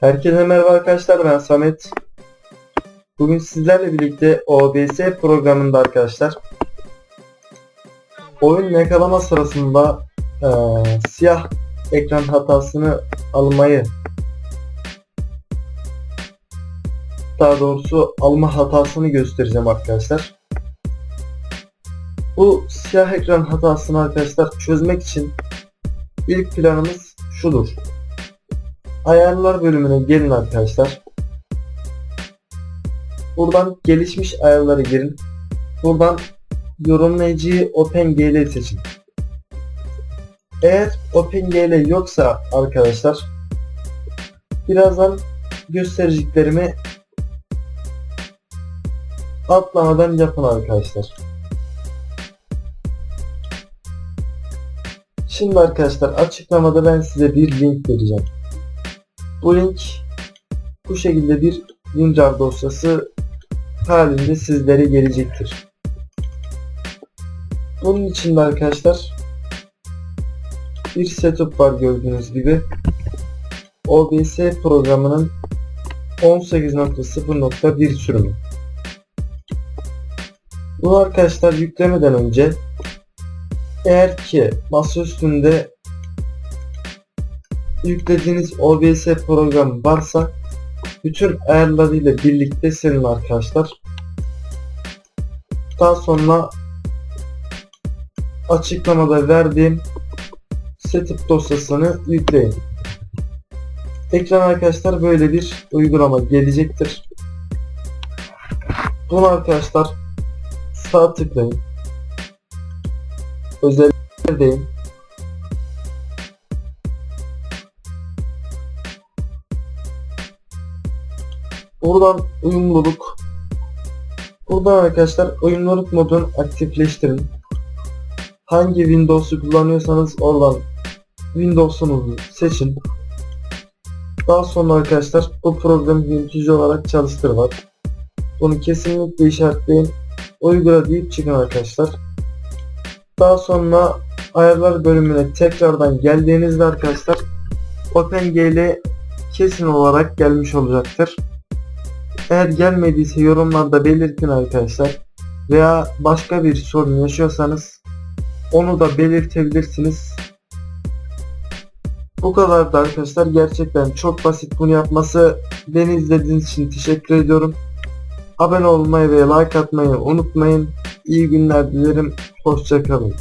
Herkese merhaba arkadaşlar ben Samet. Bugün sizlerle birlikte OBS programında arkadaşlar oyun yakalama sırasında eee, siyah ekran hatasını almayı daha doğrusu alma hatasını göstereceğim arkadaşlar. Bu siyah ekran hatasını arkadaşlar çözmek için ilk planımız şudur. Ayarlar bölümüne gelin arkadaşlar. Buradan gelişmiş ayarları girin. Buradan yorumlayıcıyı OpenGL seçin. Eğer OpenGL yoksa arkadaşlar birazdan göstereceklerimi atlamadan yapın arkadaşlar. Şimdi arkadaşlar açıklamada ben size bir link vereceğim. Bu link bu şekilde bir WinRAR dosyası halinde sizlere gelecektir. Bunun için de arkadaşlar bir setup var gördüğünüz gibi. OBS programının 18.0.1 sürümü. Bunu arkadaşlar yüklemeden önce eğer ki masa üstünde yüklediğiniz OBS programı varsa bütün ayarlarıyla birlikte silin arkadaşlar. Daha sonra açıklamada verdiğim setup dosyasını yükleyin. Ekran arkadaşlar böyle bir uygulama gelecektir. Bunu arkadaşlar sağ tıklayın. Özellikler deyin. Buradan uyumluluk. Buradan arkadaşlar uyumluluk modunu aktifleştirin. Hangi Windows'u kullanıyorsanız oradan Windows'unuzu seçin. Daha sonra arkadaşlar bu programı yönetici olarak çalıştır var. Bunu kesinlikle işaretleyin. Uygula deyip çıkın arkadaşlar. Daha sonra ayarlar bölümüne tekrardan geldiğinizde arkadaşlar OpenGL kesin olarak gelmiş olacaktır. Eğer gelmediyse yorumlarda belirtin arkadaşlar. Veya başka bir sorun yaşıyorsanız onu da belirtebilirsiniz. Bu kadardı arkadaşlar. Gerçekten çok basit bunu yapması. Beni izlediğiniz için teşekkür ediyorum. Abone olmayı ve like atmayı unutmayın. İyi günler dilerim. Hoşçakalın.